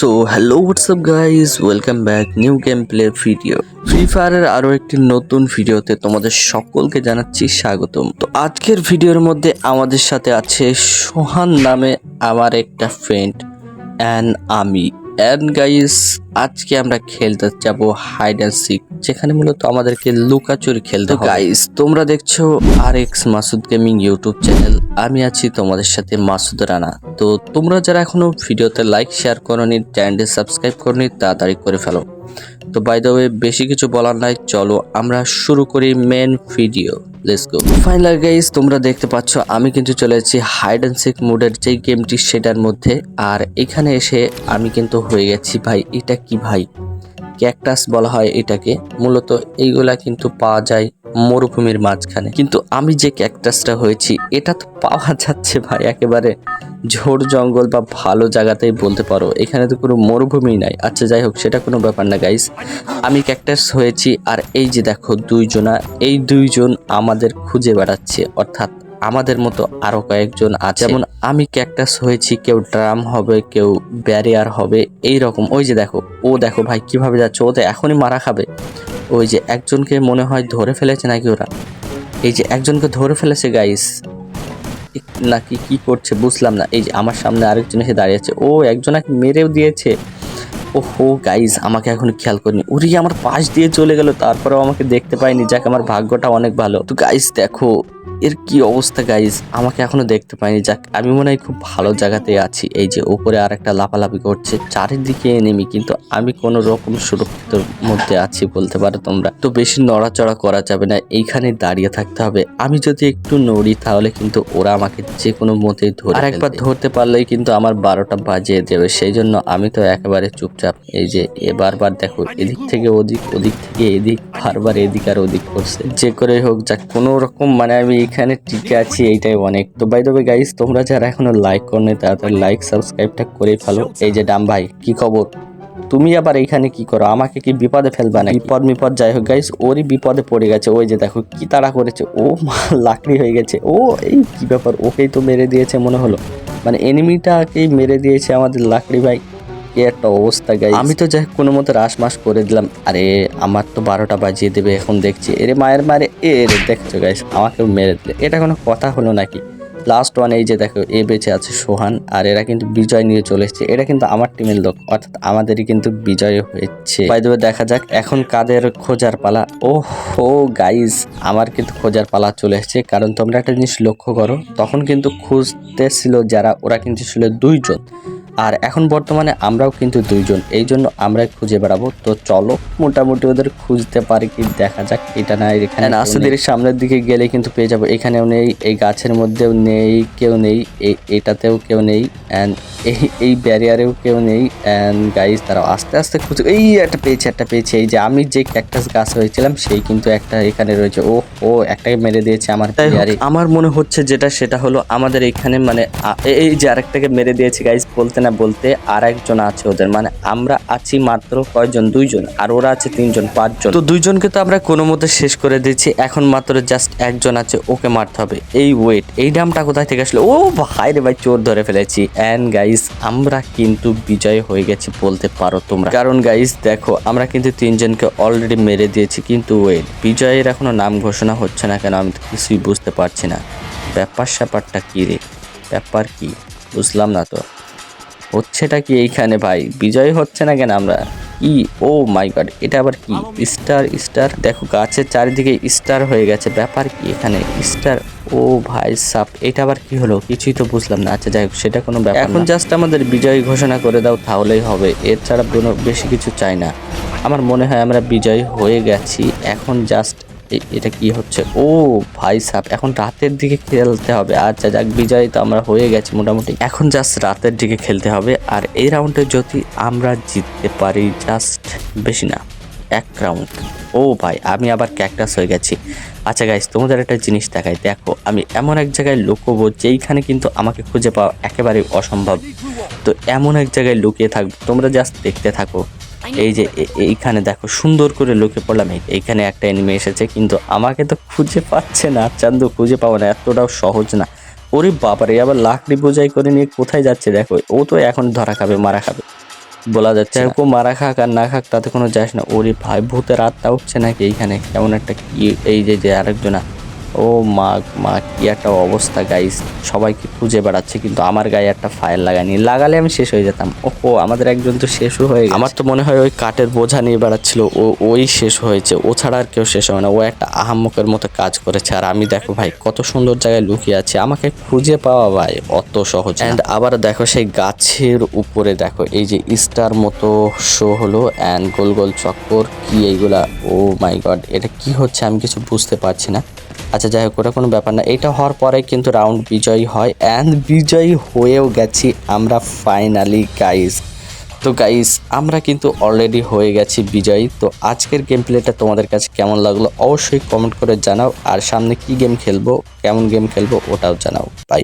So hello WhatsApp guys welcome back new game play video free ফায়ারের আরও একটি নতুন ভিডিওতে তোমাদের সকলকে জানাচ্ছি স্বাগতম। তো আজকের ভিডিওর মধ্যে আমাদের সাথে আছে সোহান নামে আমার একটা ফ্রেন্ড অ্যান্ড আমি অ্যান্ড গাইস আজকে আমরা খেলতে যাব হাইড অ্যান্ড সিক যেখানে মূলত আমাদেরকে লুকাচুরি খেলতে গাইস তোমরা দেখছ R X Masud gaming YouTube channel আমি আছি তোমাদের সাথে মাসুদ রানা তো তোমরা যারা এখনও ভিডিওতে লাইক শেয়ার করনি চ্যানেলটি সাবস্ক্রাইব করনি তাড়াতাড়ি করে ফেলো। তো বাই দ্য ওয়ে বেশি কিছু বলার নাই চলো আমরা শুরু করি main video let's go final guys তোমরা দেখতে পাচ্ছ, আমি কিন্তু চলে এসেছি হাইড অ্যান্ড সিক মোডের যেই গেমটি সেটার মধ্যে। আর এখানে এসে আমি কিন্তু হয়ে গেছি ভাই, এটা কি ভাই? ক্যাকটাস বলা হয় এটাকে। মূলত এইগুলা কিন্তু পাওয়া যায় মরুভূমির মাঝখানে। কিন্তু আমি যে ক্যাকটাসটা হয়েছি, এটা তো পাওয়া যাচ্ছে ভাই, একেবারে ঝোড় জঙ্গল বা ভালো জায়গাতেই বলতে পারো। এখানে তো কোনো মরুভূমি নাই। আচ্ছা যাই হোক সেটা কোনো ব্যাপার না গাইস আমি ক্যাকটাস হয়েছি আর এই যে দেখো দুইজনা এই দুইজন আমাদের খুঁজে বেড়াচ্ছে। অর্থাৎ আমাদের মতো আরও কয়েকজন আছে। যেমন আমি ক্যাকটাস হয়েছি কেউ ড্রাম হবে কেউ ব্যারিয়ার হবে এই রকম ওই যে দেখো ও দেখো ভাই কীভাবে যাচ্ছে ও তো এখনই মারা খাবে। ওই যে একজনকে মনে হয় ধরে ফেলেছে নাকি ওরা? এই যে একজনকে ধরে ফেলেছে গাইস নাকি কি করছে বুঝলাম না। এই যে আমার সামনে আরেকজন এসে দাঁড়িয়ে আছে। ও একজনাকে মেরেও দিয়েছে। ও হো গাইজ আমাকে এখন খেয়াল করিনি। উরি আমার পাশ দিয়ে চলে গেল, তারপরেও আমাকে দেখতে পাইনি। যাকে, আমার ভাগ্যটা অনেক ভালো। তো গাইজ দেখো এর কি অবস্থা গাইজ আমাকে এখনও দেখতে পাইনি। যাক আমি মনে হয় খুব ভালো জায়গাতে আছি। এই যে উপরে আর একটা লাফালাফি করছে চারিদিকে এনেমি কিন্তু আমি কোনো রকম সুরক্ষিত মধ্যে আছি বলতে পারো তোমরা। তো বেশি নড়াচড়া করা যাবে না এইখানে দাঁড়িয়ে থাকতে হবে। আমি যদি একটু নড়ি তাহলে কিন্তু ওরা আমাকে যে কোনো মতেই ধরে আর একবার ধরতে পারলেই কিন্তু আমার বারোটা বাজিয়ে দেবে। সেই জন্য আমি তো একেবারে চুপচাপ। এই যে বারবার দেখো এদিক থেকে ওদিক ওদিক থেকে এদিক বারবার এদিক আর ওদিক করছে। যে করে হোক যাক কোনো রকম মানে আমি এখানে টিকে আছি এইটাই অনেক। তো বাই দেবে গাইস তোমরা যারা এখনও লাইক করনি তাড়াতাড়ি লাইক সাবস্ক্রাইবটা করে ফেলো। এই যে ডাম ভাই কি খবর? তুমি আবার এইখানে কি করো? আমাকে কি বিপদে ফেলবা না বিপদ বিপদ যাই হোক গাইস ওরই বিপদে পড়ে গেছে। ওই যে দেখো কি তাড়া করেছে? ও মা, লাকড়ি হয়ে গেছে। ও এই কি ব্যাপার? ওকেই তো মেরে দিয়েছে মনে হলো। মানে এনিমিটাকেই মেরে দিয়েছে আমাদের লাকড়ি ভাই। কি একটা অবস্থা গাই আমি তো যাই কোনো মতো রাস মাস করে দিলাম। আরে, আমার তো বারোটা বাজিয়ে দেবে, এখন দেখছি। এরে মায়ের মারে এ রে দেখছ গাইস আমাকেও মেরে দিলে। এটা কোনো কথা হলো নাকি? লাস্ট ওয়ান এই যে দেখো, এ বেঁচে আছে সোহান, আর এরা কিন্তু বিজয় নিয়ে চলে এসেছে। এটা কিন্তু আমার টিমের লোক, অর্থাৎ আমাদেরই কিন্তু বিজয় হয়েছে। দেখা যাক, এখন কাদের খোঁজার পালা। ও হো গাইজ আমার কিন্তু খোঁজার পালা চলে এসেছে। কারণ তোমরা একটা জিনিস লক্ষ্য করো, তখন কিন্তু খুঁজতেছিল যারা, ওরা কিন্তু ছিল দুইজন। আর এখন বর্তমানে আমরাও কিন্তু দুইজন। এই জন্য আমরা খুঁজে বেড়াবো। তো চলো মোটামুটি ওদের খুঁজতে পারি কি দেখা যাক এটা না এখানে আস্তে সামনের দিকে গেলে কিন্তু পেয়ে যাব। এখানেও নেই এই গাছের মধ্যেও নেই কেউ নেই এটাতেও কেউ নেই অ্যান্ড এই এই ব্যারিয়ারেও কেউ নেই অ্যান্ড গাইজ তারা আস্তে আস্তে খুঁজে এই একটা পেয়েছে একটা পেয়েছে। এই যে আমি যে ক্যাকটাস গাছ হয়েছিলাম সেই কিন্তু একটা এখানে রয়েছে। ও ও একটাকে মেরে দিয়েছে আমার আমার মনে হচ্ছে যেটা সেটা হলো আমাদের এখানে মানে এই যে আরেকটাকে মেরে দিয়েছে গাইজ বলতে না বলতে আর একজন আছে ওদের মানে আমরা আছি মাত্র কয়জন? দুইজন, আর ওরা আছে তিনজন, পাঁচজন। তো দুইজনকে তো আমরা কোনো মতে শেষ করে দিয়েছি, এখন মাত্র জাস্ট একজন আছে, ওকে মারতে হবে। এই ওয়েট এই ডামটা কোথায় থেকে আসলো? ও ভাই রে ভাই, চোর ধরে ফেলেছি। অ্যান্ড গাইস আমরা কিন্তু বিজয় হয়ে গেছি বলতে পারো তোমরা। কারণ গাইস দেখো, আমরা কিন্তু তিনজনকে অলরেডি মেরে দিয়েছি, কিন্তু ওয়েট বিজয়ের এখনও নাম ঘোষণা হচ্ছে না কেন আমি তো কিছুই বুঝতে পারছি না। ব্যাপার স্যাপারটা কি রে? ব্যাপার কি? বুঝলাম না তো। হচ্ছেটা কি এইখানে ভাই? বিজয় হচ্ছে না কেন আমরা? ই ও মাই গড এটা আবার কি? Star star. দেখো গাছের চারিদিকে স্টার হয়ে গেছে। ব্যাপার কি এখানে? স্টার ও ভাই সাপ এটা আবার কি হলো? কিছুই তো বুঝলাম না। আচ্ছা যাই হোক সেটা কোনো ব্যাপার এখন জাস্ট আমাদের বিজয় ঘোষণা করে দাও তাহলেই হবে। এছাড়া কোনো বেশি কিছু চাই না। আমার মনে হয় আমরা বিজয় হয়ে গেছি। এখন জাস্ট এটা কি হচ্ছে? ও ভাই সাপ এখন রাতের দিকে খেলতে হবে। আচ্ছা যাক, বিজয় তো আমরা হয়ে গেছি মোটামুটি। এখন জাস্ট রাতের দিকে খেলতে হবে। আর এই রাউন্ডে যদি আমরা জিততে পারি জাস্ট বেশি না, এক রাউন্ড ও ভাই, আমি আবার ক্যাকটাস হয়ে গেছি। আচ্ছা গাইস তোমাদের একটা জিনিস দেখাই। দেখো, আমি এমন এক জায়গায় লুকোবো যেইখানে কিন্তু আমাকে খুঁজে পাওয়া একেবারে অসম্ভব। তো এমন এক জায়গায় লুকিয়ে থাকব। তোমরা জাস্ট দেখতে থাকো। এই যে এইখানে দেখো সুন্দর করে লুকে পড়লাম। এইখানে একটা এনিমে এসেছে কিন্তু আমাকে তো খুঁজে পাচ্ছে না। চান্দু খুঁজে পাবো না এতটাও সহজ না। ওরে বাবারে আবার লাকড়ি বোঝাই করে নিয়ে কোথায় যাচ্ছে? দেখো ও তো এখন ধরা খাবে মারা খাবে। বলা যাচ্ছে এরকম মারা খাক আর না খাক তাতে কোনো যাস না। ওরে ভাই ভূতের আত্মা উঠছে নাকি এইখানে? কেমন একটা কি এই যে যে আরেকজনা ও মা মা কি একটা অবস্থা গাইস সবাইকে খুঁজে বেড়াচ্ছে কিন্তু আমার গায়ে একটা ফায়ার লাগানি লাগালে আমি শেষ হয়ে যেতাম। ওহো আমাদের একজন তো শেষও হয়ে গেছে। আমার তো মনে হয় ওই কাঠের বোঝা নিয়ে বেড়াচ্ছিল। ও ওই শেষ হয়েছে। ও ছাড়া আর কেউ শেষ হয় না। ও একটা আহাম্মকের মতো কাজ করেছে। আর আমি দেখো ভাই কত সুন্দর জায়গায় লুকিয়ে আছে। আমাকে খুঁজে পাওয়া ভাই অত সহজ অ্যান্ড আবার দেখো সেই গাছের উপরে দেখো এই যে স্টার মতো শো হলো অ্যান্ড গোল গোল চক্কর কি এইগুলা? ও মাই গড এটা কি হচ্ছে আমি কিছু বুঝতে পারছি না। আচ্ছা যাই হোক, ওটা কোনো ব্যাপার না। এটা হওয়ার পরে কিন্তু রাউন্ড বিজয়ী হয় অ্যান্ড বিজয়ী হয়েও গেছি আমরা ফাইনালি গাইস তো গাইস আমরা কিন্তু অলরেডি হয়ে গেছি বিজয়ী। তো, আজকের গেম প্লেটা তোমাদের কাছে কেমন লাগল অবশ্যই কমেন্ট করে জানাও। আর সামনে কি গেম খেলব, কেমন গেম খেলব ওটাও জানাও। বাই